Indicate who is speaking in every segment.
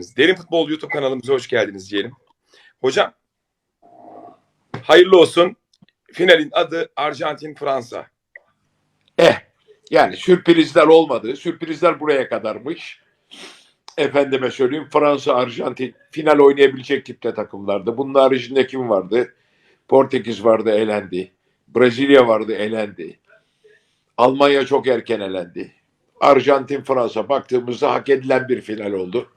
Speaker 1: Derin Futbol YouTube kanalımıza hoş geldiniz diyelim. Hocam, hayırlı olsun. Finalin adı Arjantin-Fransa.
Speaker 2: Eh yani sürprizler olmadı. Sürprizler buraya kadarmış. Efendime söyleyeyim Fransa, Arjantin final oynayabilecek tipte takımlardı. Bunun haricinde kim vardı? Portekiz vardı elendi. Brezilya vardı elendi. Almanya çok erken elendi. Arjantin, Fransa baktığımızda hak edilen bir final oldu.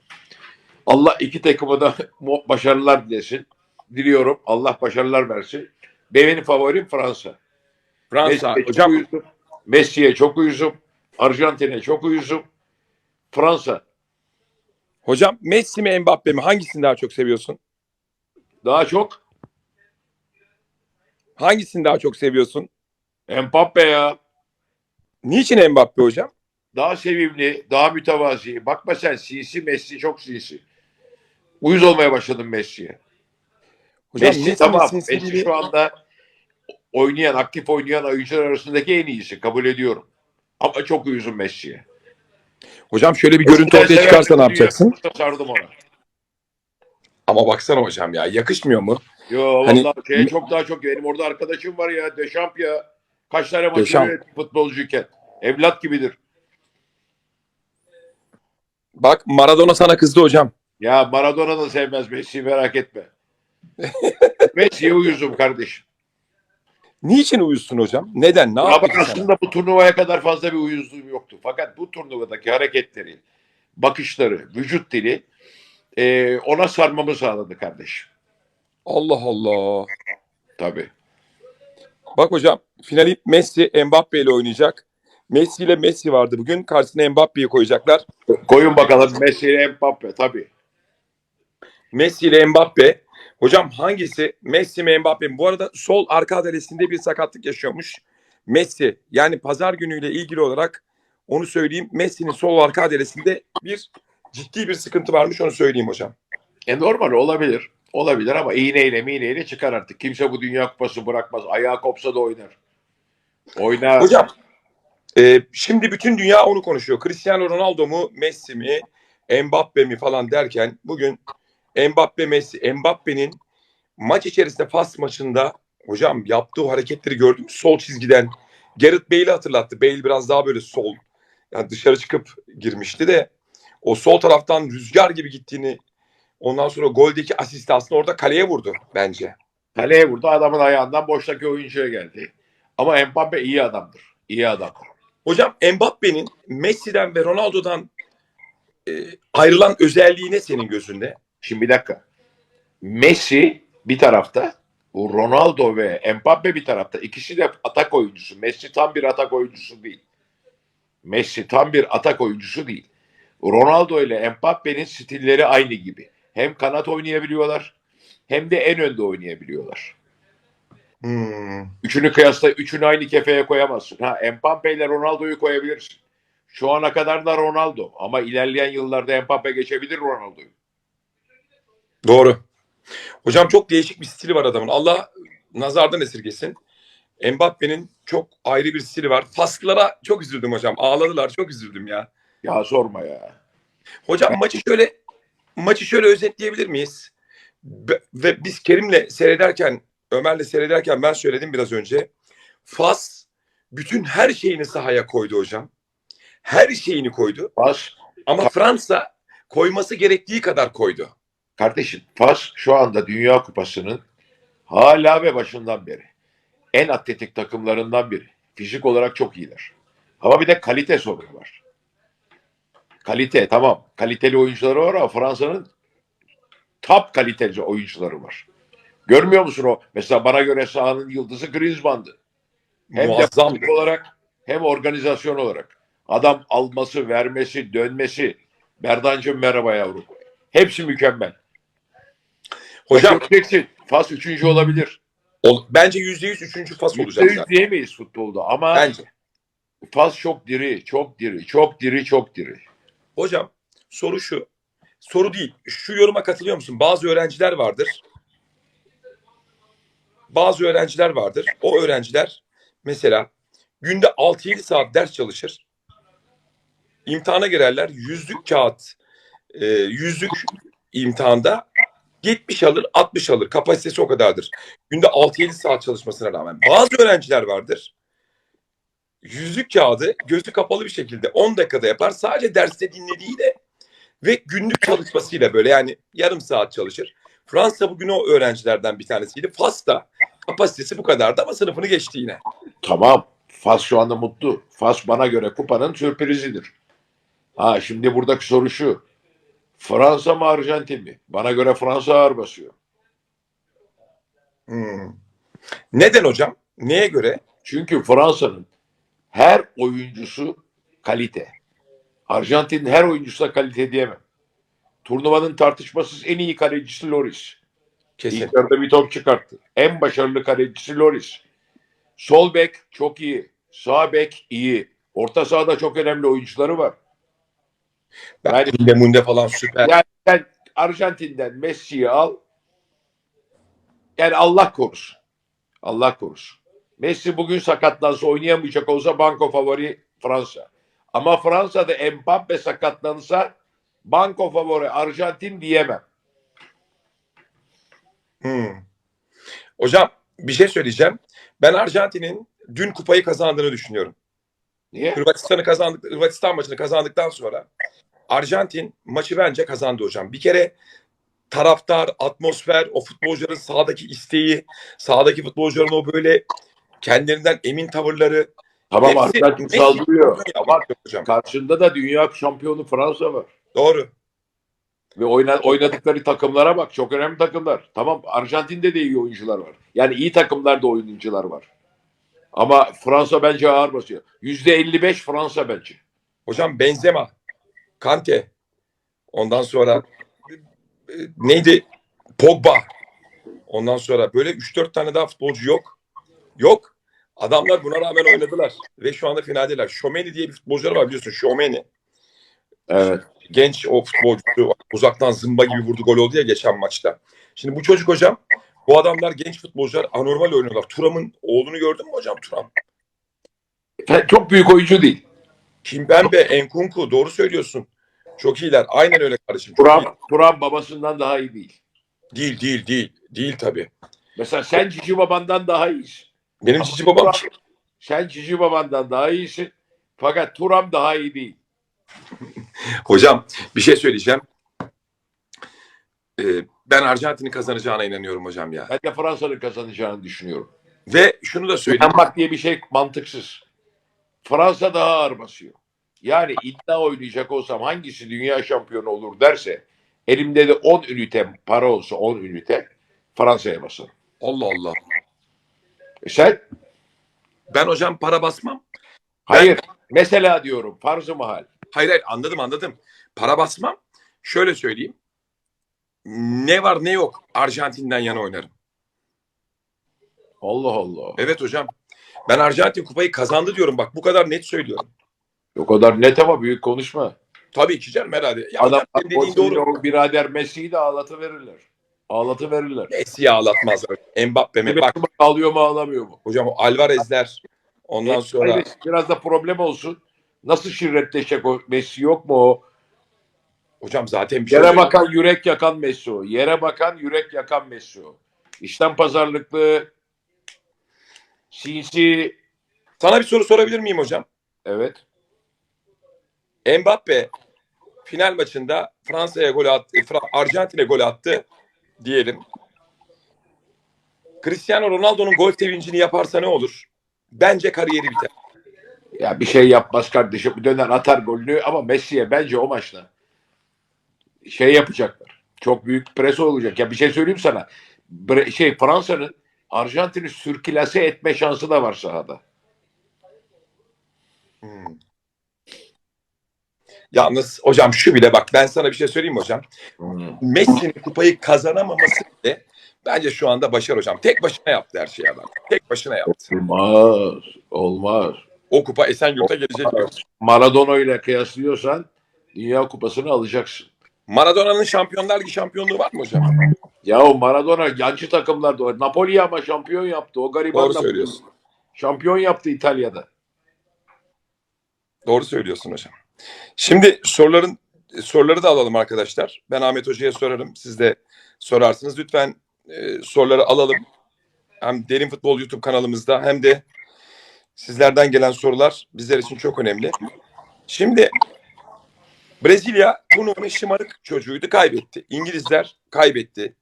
Speaker 2: Allah iki takıma da başarılar dilesin. Diliyorum. Allah başarılar versin. Benim favorim Fransa.
Speaker 1: Fransa.
Speaker 2: Messi'ye çok
Speaker 1: Hocam,
Speaker 2: uyuzum. Messi'ye çok uyuzum. Arjantin'e çok uyuzum. Fransa
Speaker 1: hocam Messi mi Mbappe mi? Hangisini daha çok seviyorsun?
Speaker 2: daha çok
Speaker 1: Hangisini daha çok seviyorsun?
Speaker 2: Mbappe ya.
Speaker 1: Niçin Mbappe hocam?
Speaker 2: Daha sevimli, daha mütevazi. Bakma sen sinsi Messi çok sinsi. Uyuz olmaya başladım Messi'ye. Messi tamam. Messi şu anda oynayan, aktif oynayan oyuncular arasındaki en iyisi. Kabul ediyorum. Ama çok uyuzum Messi'ye.
Speaker 1: Hocam şöyle bir görüntü
Speaker 2: Eskiden
Speaker 1: ortaya çıkarsa ne yapacaksın?
Speaker 2: Sardım ona.
Speaker 1: Ama baksana hocam ya yakışmıyor mu?
Speaker 2: Yo
Speaker 1: Hani-
Speaker 2: vallahi şeye çok daha çok benim orada arkadaşım var ya Deşamp ya. Kaç tane maçı futbolcuyken. Evlat gibidir.
Speaker 1: Bak Maradona sana kızdı hocam.
Speaker 2: Ya Maradona da sevmez Messi'yi merak etme. Messi'ye uyuzum kardeşim.
Speaker 1: Niçin uyusun hocam? Neden? Ne
Speaker 2: Ya bak
Speaker 1: ki sana?
Speaker 2: aslında bu turnuvaya kadar fazla bir uyuzluğum yoktu. Fakat bu turnuvadaki hareketleri, bakışları, vücut dili e, ona sarmamı sağladı kardeşim.
Speaker 1: Allah Allah.
Speaker 2: Tabii.
Speaker 1: Bak hocam finali Messi Mbappe ile oynayacak. Messi ile Messi vardı bugün. Karşısına Mbappe'yi koyacaklar.
Speaker 2: Koyun bakalım Messi ile Mbappe tabii.
Speaker 1: Messi ile Mbappe. Hocam hangisi? Messi mi Mbappe mi? Bu arada sol arka adalesinde bir sakatlık yaşıyormuş. Messi yani pazar günüyle ilgili olarak onu söyleyeyim. Messi'nin sol arka adalesinde bir ciddi bir sıkıntı varmış onu söyleyeyim hocam.
Speaker 2: E normal olabilir. Olabilir ama iğneyle miğneyle çıkar artık. Kimse bu Dünya Kupası bırakmaz. Ayağı kopsa da oynar. Oynar.
Speaker 1: Hocam e, şimdi bütün dünya onu konuşuyor. Cristiano Ronaldo mu Messi mi Mbappe mi falan derken bugün Mbappe Messi Mbappe'nin maç içerisinde Fas maçında hocam yaptığı hareketleri gördün mü? Sol çizgiden Gareth Bale'i hatırlattı. Bale biraz daha böyle sol yani dışarı çıkıp girmişti de o sol taraftan rüzgar gibi gittiğini ondan sonra goldeki asisti aslında orada kaleye vurdu bence.
Speaker 2: Kaleye vurdu. Adamın ayağından boştaki oyuncuya geldi. Ama Mbappe iyi adamdır. İyi adamdır.
Speaker 1: Hocam Mbappe'nin Messi'den ve Ronaldo'dan e, ayrılan özelliği ne senin gözünde?
Speaker 2: Şimdi bir dakika. Messi bir tarafta, bu Ronaldo ve Mbappe bir tarafta. İkisi de atak oyuncusu. Messi tam bir atak oyuncusu değil. Messi tam bir atak oyuncusu değil. Ronaldo ile Mbappe'nin stilleri aynı gibi. Hem kanat oynayabiliyorlar hem de en önde oynayabiliyorlar.
Speaker 1: Hmm.
Speaker 2: Üçünü kıyasla üçünü aynı kefeye koyamazsın. Ha Mbappe ile Ronaldo'yu koyabilirsin. Şu ana kadar da Ronaldo ama ilerleyen yıllarda Mbappe geçebilir Ronaldo'yu.
Speaker 1: Doğru. Hocam çok değişik bir stili var adamın. Allah nazardan esirgesin. Mbappe'nin çok ayrı bir stili var. Faslılara çok üzüldüm hocam. Ağladılar. Çok üzüldüm ya.
Speaker 2: Ya sorma ya.
Speaker 1: Hocam maçı şöyle maçı şöyle özetleyebilir miyiz? Be- Ve biz Kerim'le seyrederken, Ömer'le seyrederken ben söyledim biraz önce. Fas bütün her şeyini sahaya koydu hocam. Her şeyini koydu.
Speaker 2: Fas,
Speaker 1: Ama Fransa koyması gerektiği kadar koydu.
Speaker 2: Kardeşim Fas şu anda Dünya Kupası'nın hala ve başından beri en atletik takımlarından biri. Fizik olarak çok iyiler. Ama bir de kalite sorunu var. Kalite tamam. Kaliteli oyuncuları var ama Fransa'nın top kaliteli oyuncuları var. Görmüyor musun o? Mesela bana göre sahanın yıldızı Griezmann'dı. Hem
Speaker 1: Muazzam.
Speaker 2: de olarak hem organizasyon olarak. Adam alması, vermesi, dönmesi. Berdancığım merhaba yavrum. Hepsi mükemmel.
Speaker 1: Hocam
Speaker 2: Göreceksin. Fas üçüncü olabilir.
Speaker 1: ol- bence yüzde yüz üçüncü Fas olacak.
Speaker 2: yüz
Speaker 1: zaten.
Speaker 2: diyemeyiz futbolda ama
Speaker 1: Bence.
Speaker 2: Fas çok diri, çok diri, çok diri, çok diri.
Speaker 1: Hocam soru şu. Soru değil. Şu yoruma katılıyor musun? Bazı öğrenciler vardır. Bazı öğrenciler vardır. O öğrenciler mesela günde 6-7 saat ders çalışır. İmtihana girerler. Yüzlük kağıt e, yüzlük imtihanda 70 alır 60 alır. Kapasitesi o kadardır. Günde 6-7 saat çalışmasına rağmen. Bazı öğrenciler vardır. Yüzlük kağıdı gözü kapalı bir şekilde 10 dakikada yapar. Sadece derste dinlediğiyle ve günlük çalışmasıyla böyle yani yarım saat çalışır. Fransa bugün o öğrencilerden bir tanesiydi. Fas'ta kapasitesi bu kadardı ama sınıfını geçti yine.
Speaker 2: Tamam. Fas şu anda mutlu. Fas bana göre kupanın sürprizidir. Ha şimdi buradaki soru şu. Fransa mı Arjantin mi? Bana göre Fransa ağır basıyor.
Speaker 1: Hmm. Neden hocam? Neye göre?
Speaker 2: Çünkü Fransa'nın her oyuncusu kalite. Arjantin'in her oyuncusu da kalite diyemem. Turnuvanın tartışmasız en iyi kalecisi Loris.
Speaker 1: Kesin.
Speaker 2: İlk yarıda bir top çıkarttı. En başarılı kalecisi Loris. Sol bek çok iyi. Sağ bek iyi. Orta sahada çok önemli oyuncuları var.
Speaker 1: Ben Munde Munde falan süper.
Speaker 2: Yani sen Arjantin'den Messi'yi al. Yani Allah korusun. Allah korusun. Messi bugün sakatlansa oynayamayacak olsa banko favori Fransa. Ama Fransa'da Mbappe sakatlansa banko favori Arjantin diyemem.
Speaker 1: Hmm. Hocam bir şey söyleyeceğim. Ben Arjantin'in dün kupayı kazandığını düşünüyorum.
Speaker 2: Niye?
Speaker 1: Hırvatistan'ı kazandık, Hırvatistan maçını kazandıktan sonra Arjantin maçı bence kazandı hocam. Bir kere taraftar, atmosfer, o futbolcuların sahadaki isteği, sahadaki futbolcuların o böyle kendilerinden emin tavırları.
Speaker 2: Tamam
Speaker 1: hepsi
Speaker 2: Arjantin saldırıyor.
Speaker 1: Ama hocam.
Speaker 2: Karşında da dünya şampiyonu Fransa var.
Speaker 1: Doğru.
Speaker 2: Ve oyna, oynadıkları takımlara bak. Çok önemli takımlar. Tamam Arjantin'de de iyi oyuncular var. Yani iyi takımlarda oyuncular var. Ama Fransa bence ağır basıyor. Yüzde 55 Fransa bence.
Speaker 1: Hocam Benzema, Kante, ondan sonra neydi? Pogba. Ondan sonra böyle 3-4 tane daha futbolcu yok. Yok. Adamlar buna rağmen oynadılar. Ve şu anda finaldeler. Şomeni diye bir futbolcular var biliyorsun. Şomeni.
Speaker 2: Evet.
Speaker 1: Genç o futbolcu uzaktan zımba gibi vurdu gol oldu ya geçen maçta. Şimdi bu çocuk hocam bu adamlar genç futbolcular anormal oynuyorlar. Turam'ın oğlunu gördün mü hocam Turam?
Speaker 2: Çok büyük oyuncu değil.
Speaker 1: Kimpembe, Enkunku doğru söylüyorsun. Çok iyiler. Aynen öyle kardeşim. Çok iyi.
Speaker 2: Turam, Turam babasından daha iyi değil.
Speaker 1: Değil değil değil. Değil tabii.
Speaker 2: Mesela sen Cici babandan daha iyisin.
Speaker 1: Benim cici babam
Speaker 2: Turam- Sen Cici babandan daha iyisin. Fakat Turam daha iyi değil.
Speaker 1: Hocam bir şey söyleyeceğim. Ee, ben Arjantin'in kazanacağına inanıyorum hocam ya.
Speaker 2: Ben de Fransa'nın kazanacağını düşünüyorum.
Speaker 1: Ve şunu da söyleyeyim.
Speaker 2: İnanmak diye bir şey mantıksız. Fransa daha ağır basıyor. Yani iddia oynayacak olsam hangisi dünya şampiyonu olur derse elimde de 10 ünite para olsa 10 ünite Fransa'ya basarım.
Speaker 1: Allah Allah.
Speaker 2: E sen?
Speaker 1: Ben hocam para basmam.
Speaker 2: Hayır. Mesela diyorum farz-ı mahal.
Speaker 1: Hayır hayır anladım anladım. Para basmam. Şöyle söyleyeyim. Ne var ne yok Arjantin'den yana oynarım.
Speaker 2: Allah Allah.
Speaker 1: Evet hocam. Ben Arjantin kupayı kazandı diyorum bak bu kadar net söylüyorum.
Speaker 2: O kadar net ama büyük konuşma.
Speaker 1: Tabii ki canım herhalde. Ya
Speaker 2: Adam
Speaker 1: dediğin doğru.
Speaker 2: o birader Messi'yi de ağlatı verirler. Ağlatı verirler.
Speaker 1: Messi'yi ağlatmazlar. Mbappe mi? Bak
Speaker 2: Alıyor mu ağlamıyor mu?
Speaker 1: hocam o Alvarez'ler ondan sonra
Speaker 2: biraz da problem olsun. Nasıl şirretleşecek o Messi yok mu o?
Speaker 1: Hocam zaten bir şey
Speaker 2: Yere
Speaker 1: söyleyeyim.
Speaker 2: bakan yürek yakan Messi o. Yere bakan yürek yakan Messi o. İşten pazarlıklı, sinsi,
Speaker 1: Sana bir soru sorabilir miyim hocam?
Speaker 2: evet.
Speaker 1: Mbappe final maçında Fransa'ya gol attı, Fra- Arjantin'e gol attı diyelim. Cristiano Ronaldo'nun gol sevincini yaparsa ne olur? Bence kariyeri biter.
Speaker 2: Ya bir şey yapmaz kardeşim. Döner atar golünü ama Messi'ye bence o maçta şey yapacaklar. Çok büyük pres olacak. Ya bir şey söyleyeyim sana. Bre- şey Fransa'nın Arjantin'i sürkülase etme şansı da var sahada.
Speaker 1: Hmm. Yalnız hocam şu bile bak ben sana bir şey söyleyeyim mi hocam? Messi'nin kupayı kazanamaması bile bence şu anda başarı hocam. Tek başına yaptı her şeyi adam. Tek başına yaptı.
Speaker 2: Olmaz. Olmaz.
Speaker 1: O kupa Esenyurt'a gelecek.
Speaker 2: Maradona ile kıyaslıyorsan Dünya Kupası'nı alacaksın.
Speaker 1: Maradona'nın Şampiyonlar Ligi şampiyonluğu var mı hocam?
Speaker 2: Ya o Maradona yancı takımlarda o. Napoli ama şampiyon yaptı. O gariban
Speaker 1: Doğru
Speaker 2: Napoli.
Speaker 1: söylüyorsun.
Speaker 2: Şampiyon yaptı İtalya'da.
Speaker 1: Doğru söylüyorsun hocam. Şimdi soruların soruları da alalım arkadaşlar. Ben Ahmet Hoca'ya sorarım. Siz de sorarsınız. Lütfen e, soruları alalım. Hem Derin Futbol YouTube kanalımızda hem de sizlerden gelen sorular bizler için çok önemli. Şimdi Brezilya turnuvanın şımarık çocuğuydu kaybetti. İngilizler kaybetti.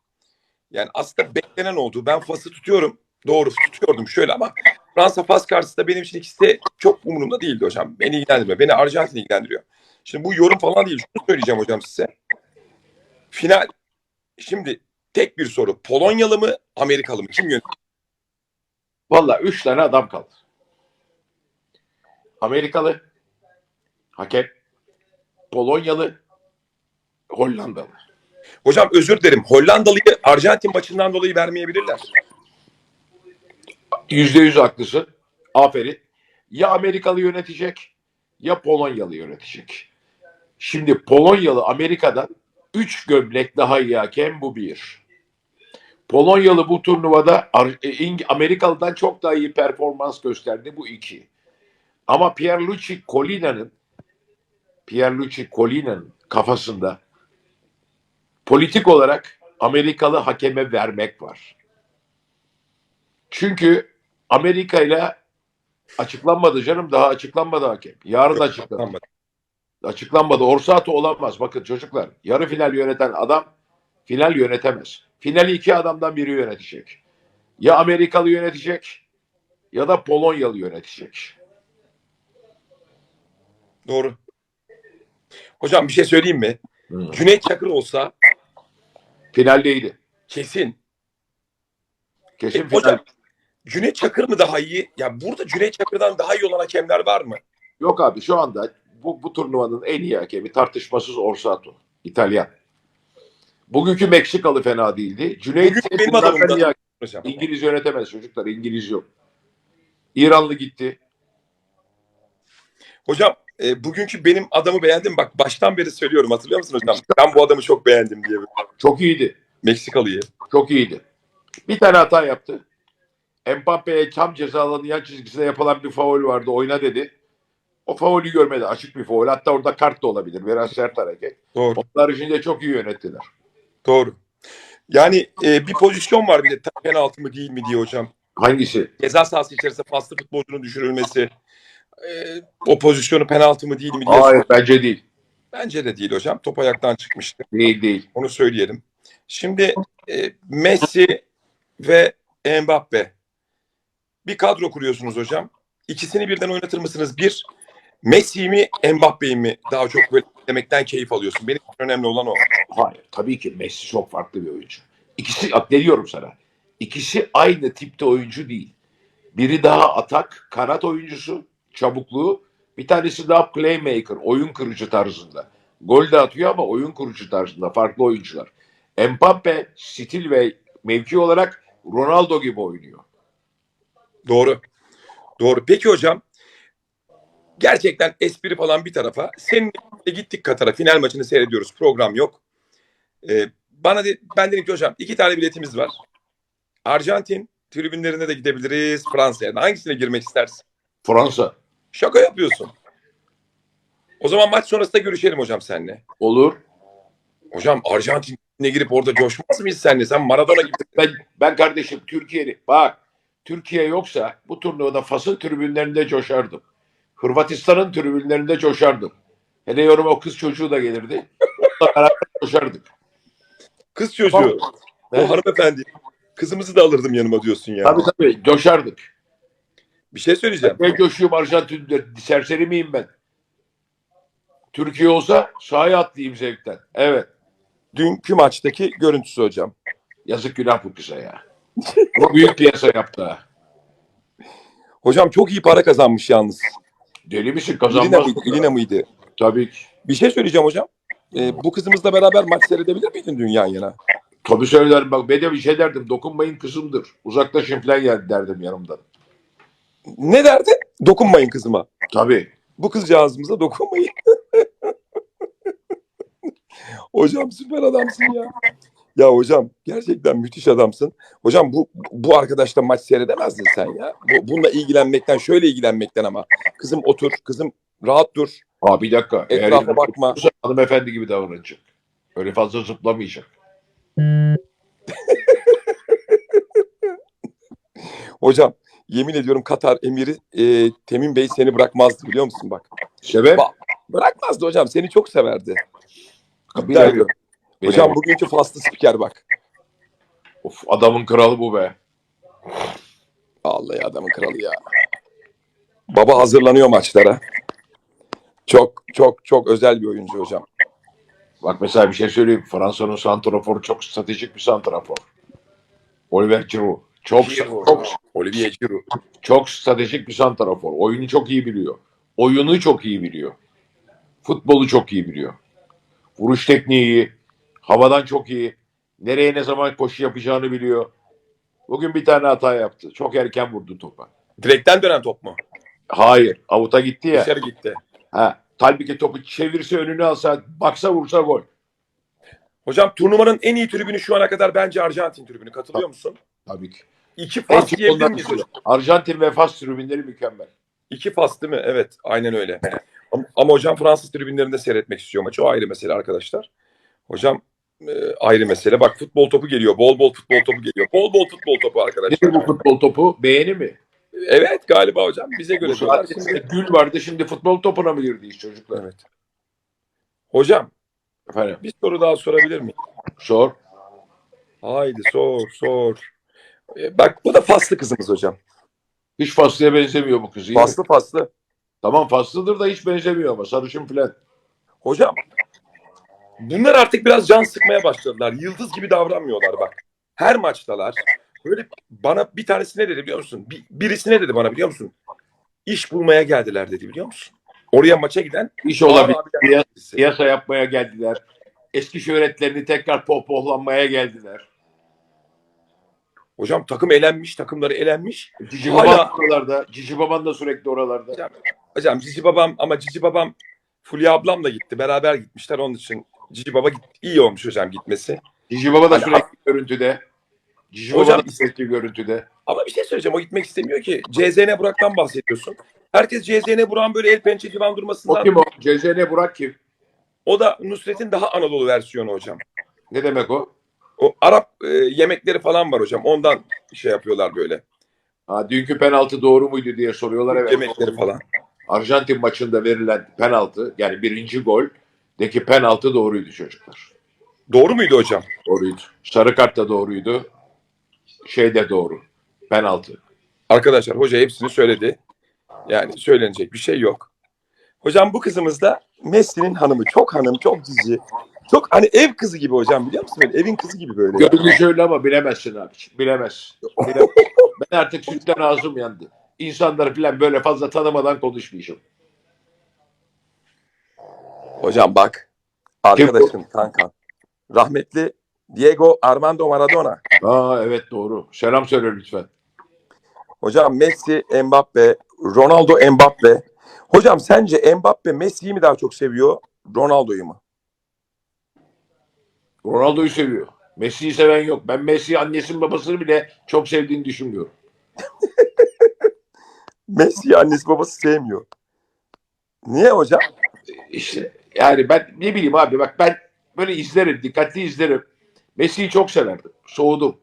Speaker 1: Yani aslında beklenen oldu. Ben Fas'ı tutuyorum. Doğru tutuyordum şöyle ama Fransa Fas karşısında benim için ikisi de çok umurumda değildi hocam. Beni ilgilendirmiyor. Beni Arjantin ilgilendiriyor. Şimdi bu yorum falan değil. Şunu söyleyeceğim hocam size. Final. Şimdi tek bir soru. Polonyalı mı Amerikalı mı? Kim yönetiyor?
Speaker 2: Valla üç tane adam kaldı. Amerikalı, hakem, Polonyalı, Hollandalı.
Speaker 1: Hocam özür dilerim. Hollandalı'yı Arjantin maçından dolayı vermeyebilirler.
Speaker 2: Yüzde yüz haklısın. Aferin. Ya Amerikalı yönetecek ya Polonyalı yönetecek. Şimdi Polonyalı Amerika'dan 3 gömlek daha iyi hakem bu bir. Polonyalı bu turnuvada e, Amerikalı'dan çok daha iyi performans gösterdi bu iki. Ama Pierluigi Colina'nın Pierluigi Colina'nın kafasında politik olarak Amerikalı hakeme vermek var. Çünkü Amerika ile açıklanmadı canım daha açıklanmadı hakem. Yarın açıklanır.
Speaker 1: Tamam.
Speaker 2: Açıklanmadı. Orsato olamaz. Bakın çocuklar yarı final yöneten adam final yönetemez. Finali iki adamdan biri yönetecek. Ya Amerikalı yönetecek ya da Polonyalı yönetecek.
Speaker 1: Doğru. Hocam bir şey söyleyeyim mi?
Speaker 2: Hmm.
Speaker 1: Cüneyt Çakır olsa
Speaker 2: Finaldeydi.
Speaker 1: kesin.
Speaker 2: Kesin
Speaker 1: E,
Speaker 2: final.
Speaker 1: hocam Cüneyt Çakır mı daha iyi? Ya burada Cüneyt Çakır'dan daha iyi olan hakemler var mı?
Speaker 2: Yok abi şu anda bu, bu turnuvanın en iyi hakemi tartışmasız Orsato. İtalyan. Bugünkü Meksikalı fena değildi. Cüneyt
Speaker 1: Bugün benim
Speaker 2: bunlardan
Speaker 1: adamım da-
Speaker 2: iyi hakem.
Speaker 1: Hocam.
Speaker 2: İngiliz yönetemez çocuklar. İngiliz yok. İranlı gitti.
Speaker 1: Hocam e, bugünkü benim adamı beğendim. Bak baştan beri söylüyorum hatırlıyor musun hocam? Ben bu adamı çok beğendim diye.
Speaker 2: Çok iyiydi.
Speaker 1: Meksikalı'yı.
Speaker 2: Çok iyiydi. Bir tane hata yaptı. Mbappe'ye tam ceza alanı yan çizgisinde yapılan bir faul vardı. Oyna dedi. O faulü görmedi. Açık bir faul. Hatta orada kart da olabilir. Biraz sert hareket.
Speaker 1: Doğru.
Speaker 2: Onlar içinde çok iyi yönettiler.
Speaker 1: Doğru. Yani e, bir pozisyon var bir de penaltı mı değil mi diye hocam.
Speaker 2: Hangisi?
Speaker 1: Ceza sahası içerisinde faslı futbolcunun düşürülmesi. E, o pozisyonu penaltı mı değil mi diye.
Speaker 2: Hayır bence değil.
Speaker 1: Bence de değil hocam. Top ayaktan çıkmıştı.
Speaker 2: Değil değil.
Speaker 1: Onu söyleyelim. Şimdi e, Messi ve Mbappe bir kadro kuruyorsunuz hocam. İkisini birden oynatır mısınız? Bir, Messi mi Mbappe'yi mi daha çok böyle demekten keyif alıyorsun? Benim için önemli olan o.
Speaker 2: Hayır. Tabii ki Messi çok farklı bir oyuncu. İkisi, diyorum sana? İkisi aynı tipte oyuncu değil. Biri daha atak, kanat oyuncusu, çabukluğu. Bir tanesi daha playmaker, oyun kurucu tarzında. Gol de atıyor ama oyun kurucu tarzında farklı oyuncular. Mbappe stil ve mevki olarak Ronaldo gibi oynuyor.
Speaker 1: Doğru. Doğru. Peki hocam gerçekten espri falan bir tarafa. Seninle gittik Katar'a. Final maçını seyrediyoruz. Program yok. Ee, bana de, ben dedim ki hocam iki tane biletimiz var. Arjantin tribünlerine de gidebiliriz. Fransa'ya. Hangisine girmek istersin?
Speaker 2: Fransa
Speaker 1: Şaka yapıyorsun. O zaman maç sonrasında görüşelim hocam seninle.
Speaker 2: olur.
Speaker 1: Hocam Arjantin'e girip orada coşmaz mıyız seninle? Sen Maradona gibi.
Speaker 2: Ben, ben kardeşim Türkiye'li. Bak Türkiye yoksa bu turnuvada Fas'ın tribünlerinde coşardım. Hırvatistan'ın tribünlerinde coşardım. Hele yorum o kız çocuğu da gelirdi. Onunla beraber coşardık.
Speaker 1: Kız çocuğu. O hanımefendi. Kızımızı da alırdım yanıma diyorsun ya.
Speaker 2: Tabii tabii coşardık.
Speaker 1: Bir şey söyleyeceğim.
Speaker 2: Ben coşuyorum Arjantin'de. Serseri miyim ben? Türkiye olsa sahaya atlayayım zevkten. Evet.
Speaker 1: Dünkü maçtaki görüntüsü hocam.
Speaker 2: Yazık günah bu kıza ya. O büyük piyasa yaptı ha.
Speaker 1: Hocam çok iyi para kazanmış yalnız.
Speaker 2: Deli misin? Kazanmaz
Speaker 1: mıydı?
Speaker 2: mı?
Speaker 1: İlina mıydı?
Speaker 2: Tabii ki.
Speaker 1: Bir şey söyleyeceğim hocam. Ee, bu kızımızla beraber maç seyredebilir miydin dün yan yana?
Speaker 2: Tabii söylerim bak ben de bir şey derdim. Dokunmayın kızımdır. Uzaklaşın falan derdim yanımdan.
Speaker 1: Ne derdi? Dokunmayın kızıma.
Speaker 2: Tabii.
Speaker 1: Bu kızcağızımıza dokunmayın. hocam süper adamsın ya. Ya hocam gerçekten müthiş adamsın. Hocam bu bu arkadaşla maç seyredemezdin sen ya. Bu, bununla ilgilenmekten şöyle ilgilenmekten ama. Kızım otur, kızım rahat dur.
Speaker 2: Aa bir dakika. Eğer
Speaker 1: Etrafa
Speaker 2: yanında
Speaker 1: bakma.
Speaker 2: oturursa hanımefendi gibi davranacak. Öyle fazla zıplamayacak.
Speaker 1: Hocam yemin ediyorum Katar emiri e, Temin Bey seni bırakmazdı biliyor musun bak.
Speaker 2: Sebep?
Speaker 1: Bak, Bırakmazdı hocam seni çok severdi. Ediyorum.
Speaker 2: Beni-
Speaker 1: Hocam bugünkü faslı spiker bak.
Speaker 2: Of, adamın kralı bu be.
Speaker 1: Vallahi adamın kralı ya. Baba hazırlanıyor maçlara. Çok çok çok özel bir oyuncu hocam.
Speaker 2: Bak mesela bir şey söyleyeyim. Fransa'nın santraforu çok stratejik bir santrafor. Oliver Giroud. Çok,
Speaker 1: Giroud.
Speaker 2: çok,
Speaker 1: Olivier Giroud.
Speaker 2: çok stratejik bir santrafor. Oyunu çok iyi biliyor. Oyunu çok iyi biliyor. Futbolu çok iyi biliyor. Vuruş tekniği iyi. Havadan çok iyi. Nereye ne zaman koşu yapacağını biliyor. Bugün bir tane hata yaptı. Çok erken vurdu topa.
Speaker 1: Direkten dönen top mu?
Speaker 2: Hayır. Avuta gitti ya.
Speaker 1: Dışarı gitti.
Speaker 2: Ha, halbuki topu çevirse önüne alsa, baksa vursa gol.
Speaker 1: Hocam turnuvanın en iyi tribünü şu ana kadar bence Arjantin tribünü. Katılıyor musun?
Speaker 2: Tabii ki.
Speaker 1: İki fas
Speaker 2: çok
Speaker 1: diyebilir miyiz?
Speaker 2: Arjantin ve Fas tribünleri mükemmel.
Speaker 1: İki fas değil mi? Evet. Aynen öyle. Ama, ama hocam Fransız tribünlerinde seyretmek istiyor maçı. O ayrı mesele arkadaşlar. Hocam e, ayrı mesele. Bak futbol topu geliyor. Bol bol futbol topu geliyor. Bol bol futbol topu arkadaşlar.
Speaker 2: Nedir bu futbol topu? Beğeni mi?
Speaker 1: Evet galiba hocam. Bize göre Şimdi...
Speaker 2: gül vardı şimdi futbol topuna mı girdi çocuklar?
Speaker 1: Evet. Hocam
Speaker 2: Efendim
Speaker 1: bir soru daha sorabilir miyim?
Speaker 2: sor.
Speaker 1: Haydi sor sor. E, bak bu da faslı kızımız hocam.
Speaker 2: Hiç Faslı'ya benzemiyor bu kız. iyi mi?
Speaker 1: Faslı faslı.
Speaker 2: Tamam Faslı'dır da hiç benzemiyor ama sarışın filan.
Speaker 1: Hocam bunlar artık biraz can sıkmaya başladılar. Yıldız gibi davranmıyorlar bak. Her maçtalar. Böyle bana bir tanesi ne dedi biliyor musun? Bir, birisi ne dedi bana biliyor musun? İş bulmaya geldiler dedi biliyor musun? Oraya maça giden
Speaker 2: İş olabilir.
Speaker 1: Abi,
Speaker 2: Piya-
Speaker 1: birisi.
Speaker 2: Piyasa yapmaya geldiler. Eski şöhretlerini tekrar pohpohlanmaya geldiler.
Speaker 1: Hocam takım elenmiş, takımları elenmiş.
Speaker 2: Cici
Speaker 1: Hala-
Speaker 2: Baban da oralarda. Cici Baban da sürekli oralarda.
Speaker 1: Hocam, hocam Cici babam ama Cici babam Fulya ablam da gitti. Beraber gitmişler onun için. Cici baba git, iyi olmuş hocam gitmesi.
Speaker 2: Cici Baba da
Speaker 1: Hani-
Speaker 2: sürekli görüntüde. Cici
Speaker 1: Hocam-
Speaker 2: Baba da sürekli görüntüde.
Speaker 1: Ama bir şey söyleyeceğim. O gitmek istemiyor ki. CZN Burak'tan bahsediyorsun. Herkes CZN Burak'ın böyle el pençe divan
Speaker 2: O
Speaker 1: durmasından.
Speaker 2: kim o? CZN Burak kim?
Speaker 1: O da Nusret'in daha Anadolu versiyonu hocam.
Speaker 2: Ne demek o?
Speaker 1: O Arap e, yemekleri falan var hocam. Ondan şey yapıyorlar böyle.
Speaker 2: Ha, dünkü penaltı doğru muydu diye soruyorlar. Evet.
Speaker 1: Yemekleri falan.
Speaker 2: Arjantin maçında verilen penaltı yani birinci goldeki penaltı doğruydu çocuklar.
Speaker 1: Doğru muydu hocam?
Speaker 2: Doğruydu. Sarı kart da doğruydu. Şey de doğru. Penaltı.
Speaker 1: Arkadaşlar hoca hepsini söyledi. Yani söylenecek bir şey yok. Hocam bu kızımız da Messi'nin hanımı. Çok hanım, çok cici. Çok hani ev kızı gibi hocam biliyor musun? Böyle evin kızı gibi böyle.
Speaker 2: Görünüş öyle ama bilemezsin abi. Bilemez. Bilemez. ben artık sütten ağzım yandı. İnsanları falan böyle fazla tanımadan konuşmayacağım.
Speaker 1: Hocam bak. Arkadaşım kanka. Rahmetli Diego Armando Maradona.
Speaker 2: Aa evet doğru. Selam söyle lütfen.
Speaker 1: Hocam Messi, Mbappe, Ronaldo, Mbappe. Hocam sence Mbappe Messi'yi mi daha çok seviyor, Ronaldo'yu mu?
Speaker 2: Ronaldo'yu seviyor. Messi'yi seven yok. Ben Messi annesinin babasını bile çok sevdiğini düşünmüyorum.
Speaker 1: Messi'yi annesi babası sevmiyor. Niye hocam?
Speaker 2: İşte yani ben ne bileyim abi bak ben böyle izlerim, dikkatli izlerim. Messi'yi çok severdim. Soğudum.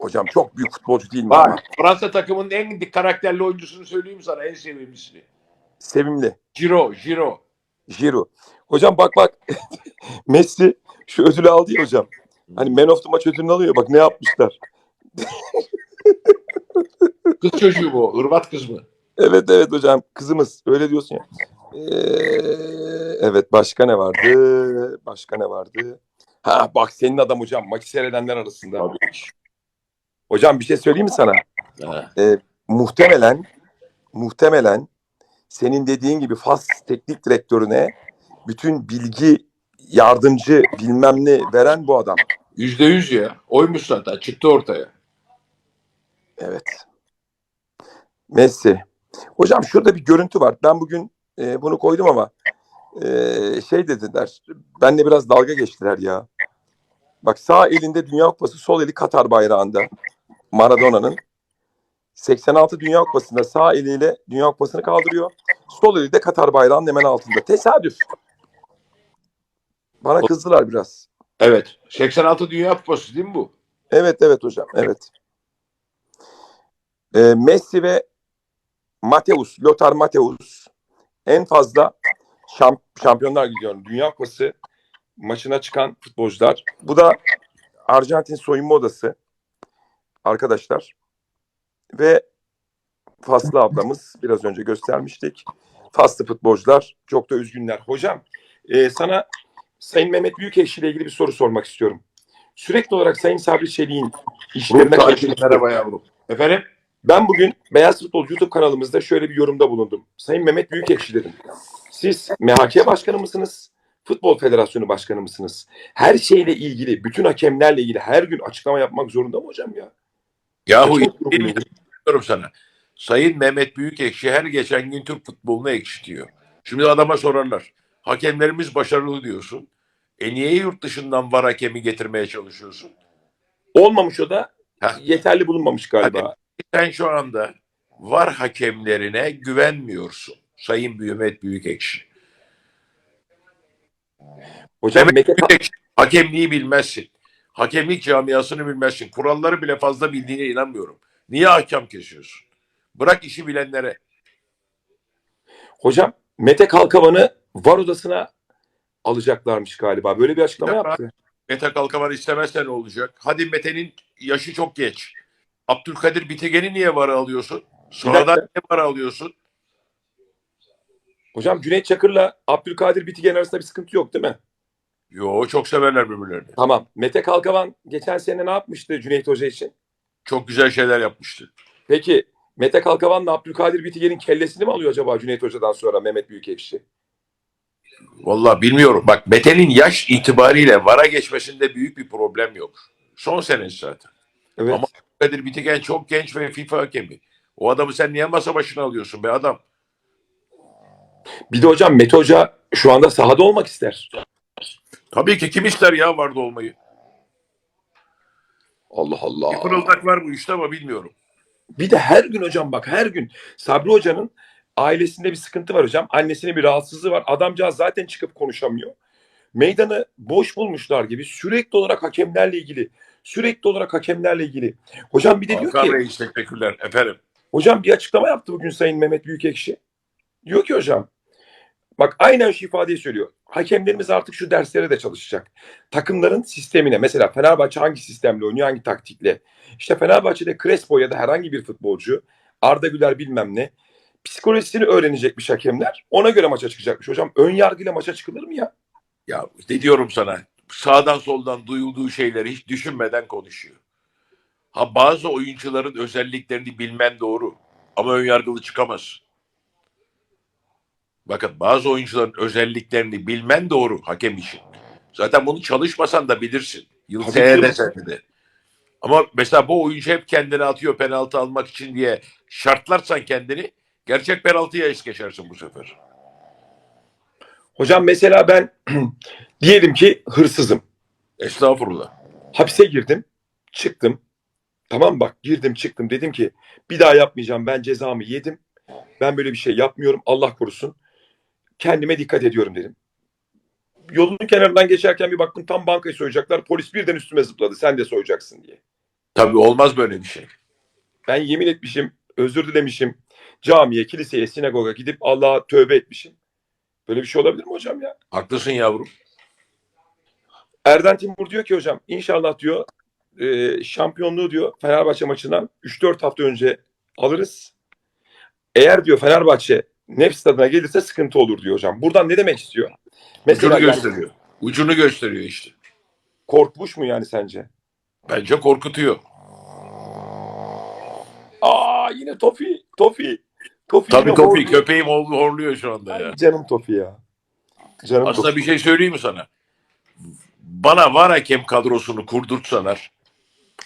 Speaker 1: Hocam çok büyük futbolcu değil mi? Ama?
Speaker 2: Fransa takımının en karakterli oyuncusunu söyleyeyim sana en sevimlisini.
Speaker 1: Sevimli.
Speaker 2: Giro, Giro.
Speaker 1: Giroud. Hocam bak bak. Messi şu ödülü aldı ya hocam. Hani Man of the Match ödülünü alıyor. Bak ne yapmışlar.
Speaker 2: Kız çocuğu bu. Hırvat kız mı?
Speaker 1: Evet evet hocam. Kızımız. Öyle diyorsun ya. Ee, evet başka ne vardı? Başka ne vardı? Ha bak senin adam hocam. Maçı seyredenler arasında.
Speaker 2: Tabii.
Speaker 1: Hocam bir şey söyleyeyim mi sana?
Speaker 2: Ha.
Speaker 1: muhtemelen muhtemelen senin dediğin gibi Fas teknik direktörüne bütün bilgi yardımcı bilmem ne veren bu adam.
Speaker 2: Yüzde yüz ya. Oymuş zaten. Çıktı ortaya.
Speaker 1: Evet. Messi. Hocam şurada bir görüntü var. Ben bugün e, bunu koydum ama e, şey dediler. Benle biraz dalga geçtiler ya. Bak sağ elinde Dünya Kupası, sol eli Katar bayrağında. Maradona'nın. 86 Dünya Kupası'nda sağ eliyle Dünya Kupası'nı kaldırıyor. Sol eli de Katar bayrağının hemen altında. Tesadüf. Bana kızdılar biraz.
Speaker 2: Evet. 86 Dünya Kupası değil mi bu?
Speaker 1: Evet evet hocam evet. Ee, Messi ve Mateus, Lothar Mateus en fazla şamp şampiyonlar gidiyor. Dünya Kupası maçına çıkan futbolcular. Bu da Arjantin soyunma odası arkadaşlar. Ve Faslı ablamız biraz önce göstermiştik. Faslı futbolcular çok da üzgünler. Hocam e, sana Sayın Mehmet Büyükekşi ile ilgili bir soru sormak istiyorum. Sürekli olarak Sayın Sabri Çelik'in işlerine karşı
Speaker 2: merhaba yavrum. Efendim?
Speaker 1: ben bugün Beyaz Futbol YouTube kanalımızda şöyle bir yorumda bulundum. Sayın Mehmet Büyükekşi dedim. Siz MHK başkanı mısınız? Futbol Federasyonu başkanı mısınız? Her şeyle ilgili, bütün hakemlerle ilgili her gün açıklama yapmak zorunda mı hocam ya?
Speaker 2: Yahu
Speaker 1: yorgunum.
Speaker 2: Diyorum sana. Sayın Mehmet Büyükekşi her geçen gün Türk futbolunu ekşitiyor. Şimdi adama sorarlar. Hakemlerimiz başarılı diyorsun. E niye yurt dışından var hakemi getirmeye çalışıyorsun?
Speaker 1: Olmamış o da
Speaker 2: Heh.
Speaker 1: yeterli bulunmamış galiba.
Speaker 2: Sen şu anda var hakemlerine güvenmiyorsun. Sayın Mehmet Büyükekşi.
Speaker 1: Hocam
Speaker 2: Mehmet
Speaker 1: Mete,
Speaker 2: Büyükekşi hakemliği bilmezsin. Hakemlik camiasını bilmezsin. Kuralları bile fazla bildiğine inanmıyorum. Niye hakem kesiyorsun? Bırak işi bilenlere.
Speaker 1: hocam Mete Kalkavan'ı var odasına alacaklarmış galiba. Böyle bir açıklama
Speaker 2: Ya,
Speaker 1: yaptı.
Speaker 2: Mete Kalkavan istemezse ne olacak? Hadi Mete'nin yaşı çok geç. Abdülkadir Bitigen'i niye vara alıyorsun? Sonradan niye vara alıyorsun?
Speaker 1: Hocam Cüneyt Çakır'la Abdülkadir Bitigen arasında bir sıkıntı yok değil mi?
Speaker 2: Yo çok severler birbirlerini.
Speaker 1: Tamam. Mete Kalkavan geçen sene ne yapmıştı Cüneyt Hoca için?
Speaker 2: Çok güzel şeyler yapmıştı.
Speaker 1: Peki Mete Kalkavan'la Abdülkadir Bitigen'in kellesini mi alıyor acaba Cüneyt Hoca'dan sonra Mehmet Büyükekşi?
Speaker 2: Vallahi bilmiyorum. Bak Mete'nin yaş itibariyle vara geçmesinde büyük bir problem yok. Son senesi zaten.
Speaker 1: Evet.
Speaker 2: Ama- Kadir Bitigen çok genç ve FIFA hakemi. O adamı sen niye masa başına alıyorsun be adam?
Speaker 1: Bir de hocam Mete Hoca şu anda sahada olmak ister.
Speaker 2: Tabii ki kim ister ya vardı olmayı.
Speaker 1: Allah Allah.
Speaker 2: Bir pırıldak var bu işte ama bilmiyorum.
Speaker 1: Bir de her gün hocam bak her gün Sabri Hoca'nın ailesinde bir sıkıntı var hocam. Annesinin bir rahatsızlığı var. Adamcağız zaten çıkıp konuşamıyor. Meydanı boş bulmuşlar gibi sürekli olarak hakemlerle ilgili. Sürekli olarak hakemlerle ilgili. Hocam bir de diyor
Speaker 2: Hakan
Speaker 1: ki
Speaker 2: Reis teşekkürler efendim.
Speaker 1: Hocam bir açıklama yaptı bugün Sayın Mehmet Büyükekşi. Diyor ki hocam bak aynen şu ifadeyi söylüyor. Hakemlerimiz artık şu derslere de çalışacak. Takımların sistemine mesela Fenerbahçe hangi sistemle oynuyor hangi taktikle. İşte Fenerbahçe'de Crespo ya da herhangi bir futbolcu Arda Güler bilmem ne psikolojisini öğrenecekmiş hakemler. Ona göre maça çıkacakmış. Hocam ön yargıyla maça çıkılır mı ya?
Speaker 2: Ya ne diyorum sana? Sağdan soldan duyulduğu şeyleri hiç düşünmeden konuşuyor. Ha bazı oyuncuların özelliklerini bilmen doğru. Ama önyargılı çıkamaz. Bakın bazı oyuncuların özelliklerini bilmen doğru hakem işi. Zaten bunu çalışmasan da bilirsin. Yıl de. Ama mesela bu oyuncu hep kendini atıyor penaltı almak için diye şartlarsan kendini gerçek penaltıya es geçersin bu sefer.
Speaker 1: Hocam mesela ben diyelim ki hırsızım.
Speaker 2: Estağfurullah.
Speaker 1: hapse girdim, çıktım. Tamam bak girdim çıktım dedim ki bir daha yapmayacağım ben cezamı yedim. Ben böyle bir şey yapmıyorum Allah korusun. Kendime dikkat ediyorum dedim. Yolun kenarından geçerken bir baktım tam bankayı soyacaklar. Polis birden üstüme zıpladı sen de soyacaksın diye.
Speaker 2: Tabii olmaz böyle bir şey.
Speaker 1: Ben yemin etmişim, özür dilemişim. Camiye, kiliseye, sinagoga gidip Allah'a tövbe etmişim. Böyle bir şey olabilir mi hocam ya?
Speaker 2: Haklısın yavrum.
Speaker 1: Erden Timur diyor ki hocam inşallah diyor e, şampiyonluğu diyor Fenerbahçe maçından 3-4 hafta önce alırız. Eğer diyor Fenerbahçe Nef stadına gelirse sıkıntı olur diyor hocam. Buradan ne demek istiyor? Mesela
Speaker 2: Ucunu
Speaker 1: yani
Speaker 2: gösteriyor. Ucunu gösteriyor işte.
Speaker 1: korkmuş mu yani sence?
Speaker 2: Bence korkutuyor.
Speaker 1: Aa yine Tofi, Tofi. Tofi
Speaker 2: Tabii
Speaker 1: yine
Speaker 2: Topi
Speaker 1: horluyor.
Speaker 2: köpeğim hor- horluyor şu anda ya.
Speaker 1: Ay, Canım Tofi ya. Canım
Speaker 2: Aslında
Speaker 1: Tofi.
Speaker 2: bir şey söyleyeyim mi sana? Bana var hakem kadrosunu kurdurtsalar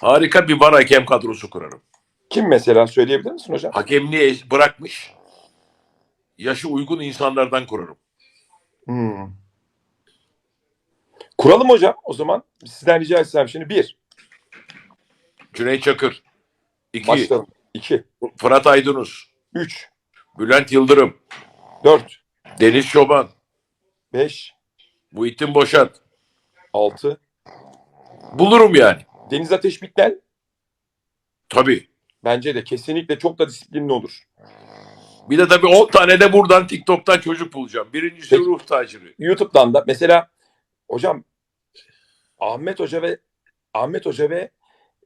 Speaker 2: harika bir var hakem kadrosu kurarım.
Speaker 1: Kim mesela söyleyebilir misin hocam?
Speaker 2: Hakemliği es- bırakmış yaşı uygun insanlardan kurarım.
Speaker 1: Hmm. Kuralım hocam o zaman. Sizden rica etsem şimdi bir.
Speaker 2: Cüneyt Çakır. iki
Speaker 1: Başlayalım. 2,
Speaker 2: Fırat Aydınus,
Speaker 1: 3,
Speaker 2: Bülent Yıldırım,
Speaker 1: 4,
Speaker 2: Deniz Çoban,
Speaker 1: 5,
Speaker 2: Muhittin Boşat.
Speaker 1: 6.
Speaker 2: Bulurum yani.
Speaker 1: Deniz Ateş Bitmel
Speaker 2: Tabii.
Speaker 1: bence de kesinlikle çok da disiplinli olur.
Speaker 2: Bir de tabii 10 tane de buradan TikTok'tan çocuk bulacağım. Birincisi
Speaker 1: Peki.
Speaker 2: ruh taciri.
Speaker 1: YouTube'dan da mesela hocam Ahmet Hoca ve Ahmet Hoca ve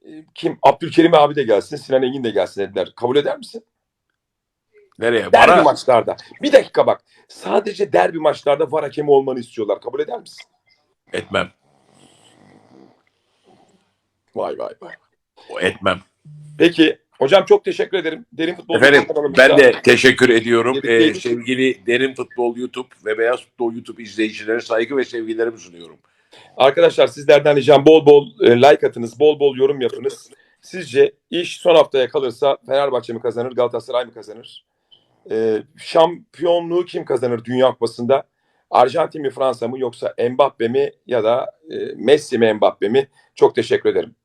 Speaker 1: e, kim Abdülkerim abi de gelsin, Sinan Engin de gelsin dediler. Kabul eder misin?
Speaker 2: Nereye?
Speaker 1: Derbi
Speaker 2: Bana
Speaker 1: maçlarda. Bir dakika bak. Sadece derbi maçlarda var hakemi olmanı istiyorlar. Kabul eder misin?
Speaker 2: etmem.
Speaker 1: Vay vay vay.
Speaker 2: O etmem.
Speaker 1: Peki hocam çok teşekkür ederim. Derin futbol
Speaker 2: Efendim ben de teşekkür ediyorum. Ee, sevgili Derin Futbol YouTube ve Beyaz Futbol YouTube izleyicilere saygı ve sevgilerimi sunuyorum.
Speaker 1: Arkadaşlar sizlerden ricam bol bol e, like atınız, bol bol yorum yapınız. Sizce iş son haftaya kalırsa Fenerbahçe mi kazanır, Galatasaray mı kazanır? E, şampiyonluğu kim kazanır Dünya Kupası'nda? Arjantin mi Fransa mı yoksa Mbappe mi ya da e, Messi mi Mbappe mi? Çok teşekkür ederim.